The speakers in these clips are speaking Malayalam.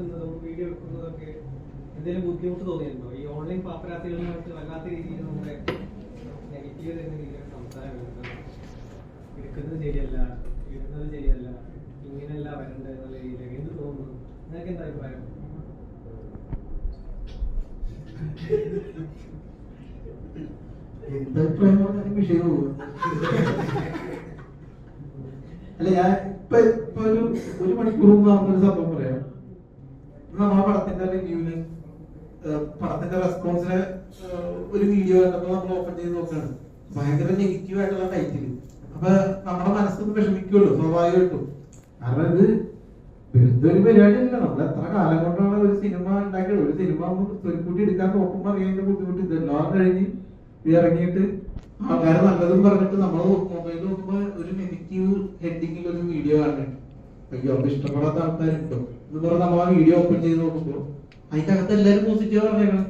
എടുക്കുന്നതും വീഡിയോ എടുക്കുന്നതൊക്കെ എന്തെങ്കിലും ബുദ്ധിമുട്ട് തോന്നിയിട്ടുണ്ടോ? ഈ ഓൺലൈൻ പാപ്പരാത്തികളുമായിട്ട് വല്ലാത്ത രീതിയിൽ നമ്മുടെ നെഗറ്റീവ് തരുന്ന രീതിയിൽ സംസാരം എടുക്കുന്നത് എടുക്കുന്നത് ശരിയല്ല ഇടുന്നത് ശരിയല്ല ഇങ്ങനെയല്ല വരേണ്ടത് എന്നുള്ള രീതിയിൽ എന്ത് തോന്നുന്നു? നിങ്ങൾക്ക് എന്താ അഭിപ്രായം? അല്ല ഞാൻ ഇപ്പൊ ഇപ്പൊ ഒരു ഒരു മണിക്കൂർ മുമ്പ് നടന്നൊരു സംഭവം പറയാം. നമ്മളെ പടത്തിന്റെ റിവ്യൂവിന് പടത്തിന്റെ റെസ്പോൺസിന് ഒരു വീഡിയോ കണ്ടപ്പോൾ നമ്മൾ ഓപ്പൺ ചെയ്ത് നോക്കുകയാണ്. ഭയങ്കര നെഗറ്റീവ് ആയിട്ടുള്ള ടൈറ്റിൽ അപ്പൊ നമ്മുടെ മനസ്സൊന്ന് വിഷമിക്കുമല്ലോ സ്വാഭാവികമായിട്ടും. കാരണം ഇത് വെറുതെ ഒരു പരിപാടിയല്ല നമ്മൾ എത്ര കാലം കൊണ്ടാണ് ഒരു സിനിമ ഉണ്ടാക്കിയത്? ഒരു സിനിമ സ്വരുക്കൂട്ടി എടുക്കാൻ നോക്കുമ്പോൾ അറിയാൻ ബുദ്ധിമുട്ട്. ഇതെല്ലാം കഴിഞ്ഞ് ഇറങ്ങിയിട്ട് ആൾക്കാരെ നല്ലതും പറഞ്ഞിട്ട് നമ്മൾ മൊബൈലിൽ നോക്കുമ്പോൾ ഒരു നെഗറ്റീവ് ഹെഡിങ്ങിൽ ഒരു വീഡിയോ കാണുന്നുണ്ട് അയ്യോ അപ്പൊ ഇഷ്ടപ്പെടാത്ത ആൾക്കാരുണ്ടോ? എന്ന് പറഞ്ഞ് നമ്മൾ വീഡിയോ ഓപ്പൺ ചെയ്ത് നോക്കുമ്പോൾ അതിന്റെ അകത്ത് എല്ലാരും പോസിറ്റീവ് പറയണം.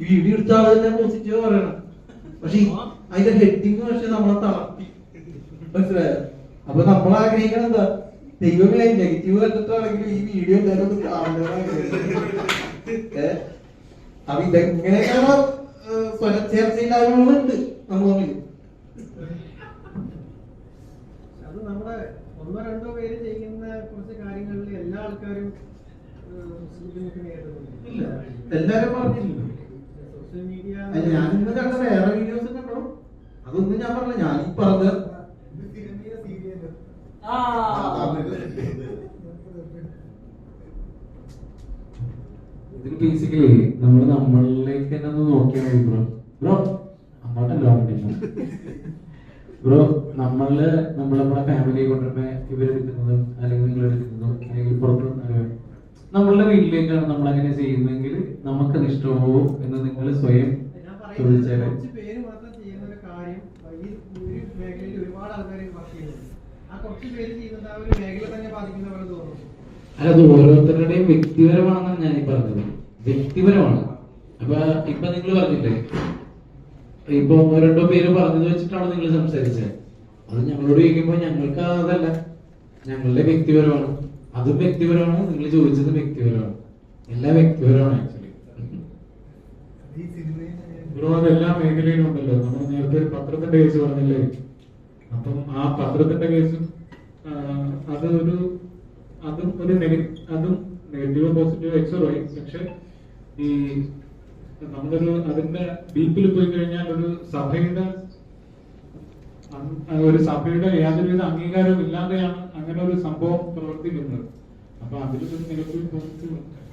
ഈ വീഡിയോ എടുത്ത ആൾ തന്നെ പോസിറ്റീവ് പറയണം. പക്ഷെ അതിന്റെ ഹെഡിങ് പക്ഷെ നമ്മളെ തളർത്തി. മനസ്സിലായോ? അപ്പൊ നമ്മൾ ആഗ്രഹിക്കണം എന്താ? ദൈവമേ നെഗറ്റീവ് കണ്ടിട്ടാണെങ്കിൽ ഈ വീഡിയോ എല്ലാവരും ഒന്ന് കാണണമെന്നാണ് ഇതെങ്ങനെയാണോ? അപ്പൊ ഇതെങ്ങനെയാണ് സ്വരച്ചേർച്ചയില്ലായ്മകളുണ്ട് നമ്മൾ തമ്മിൽ? നമ്മുടെ ഒന്നോ രണ്ടോ പേര് ചെയ്യുന്ന കുറച്ച് കാര്യങ്ങളിൽ എല്ലാ ആൾക്കാരും ഇല്ല എല്ലാരും പറഞ്ഞില്ല സോഷ്യൽ മീഡിയ അല്ല, ഞാൻ ഇന്ന് കണ്ട വേറെ വീഡിയോസ് കണ്ടോ. അതൊന്നും ഞാൻ പറഞ്ഞ ഞാൻ ഈ പറഞ്ഞ ഇതിൽ ബേസിക്കലി നമ്മൾ നമ്മളിലേക്ക് തന്നെ ഒന്ന് നോക്കിയാൽ മതി ബ്രോ ബ്രോ അങ്ങോട്ടല്ല ബ്രോ നമ്മൾ നമ്മൾ നമ്മുടെ ഫാമിലിയെ കൊണ്ടുവരുമ്പോ ഇവരെടുക്കുന്നതും അല്ലെങ്കിൽ നിങ്ങൾ എടുക്കുന്നതും അല്ലെങ്കിൽ പുറത്ത് നമ്മളുടെ വീട്ടിലേക്കാണ് നമ്മൾ അങ്ങനെ ചെയ്യുന്നതെങ്കിൽ നമുക്കത് ഇഷ്ടമാവോ എന്ന് നിങ്ങൾ സ്വയം ചോദിച്ചാൽ അല്ല അത് ഓരോരുത്തരുടെയും വ്യക്തിപരമാണെന്നാണ് ഞാൻ ഈ പറഞ്ഞത്. വ്യക്തിപരമാണ്. അപ്പൊ ഇപ്പൊ നിങ്ങൾ പറഞ്ഞില്ലേ ഇപ്പൊ ഒന്നോ രണ്ടോ പേര് പറഞ്ഞു വെച്ചിട്ടാണ് നിങ്ങൾ സംസാരിച്ചത് അത് ഞങ്ങളോട് ചോദിക്കുമ്പോ ഞങ്ങൾക്ക് അതല്ല. ഞങ്ങളുടെ വ്യക്തിപരമാണ്. അതും വ്യക്തിപരമാണ്. നിങ്ങൾ ചോദിച്ചത് വ്യക്തിപരമാണ്. എല്ലാ വ്യക്തിപരമാണ് ആക്ച്വലി ബ്രോ അതെല്ലാ മേഖലയിലും ഉണ്ടല്ലോ. നമ്മൾ നേരത്തെ ഒരു പത്രത്തിന്റെ കേസ് പറഞ്ഞില്ലേ? അപ്പം ആ പത്രത്തിന്റെ കേസും അത് ഒരു അതും ഒരു നെഗറ്റീവ് അതും നെഗറ്റീവ് പോസിറ്റീവ് എക്സോറായി പക്ഷെ ഈ നമ്മളൊരു അതിന്റെ ഡീപ്പിൽ പോയി കഴിഞ്ഞാൽ ഒരു സഭയുടെ ഒരു സഭയുടെ യാതൊരുവിധ അംഗീകാരവും ഇല്ലാതെയാണ് അങ്ങനെ ഒരു സംഭവം പ്രവർത്തിക്കുന്നത്. അപ്പൊ അതിലൊരു ഉണ്ട്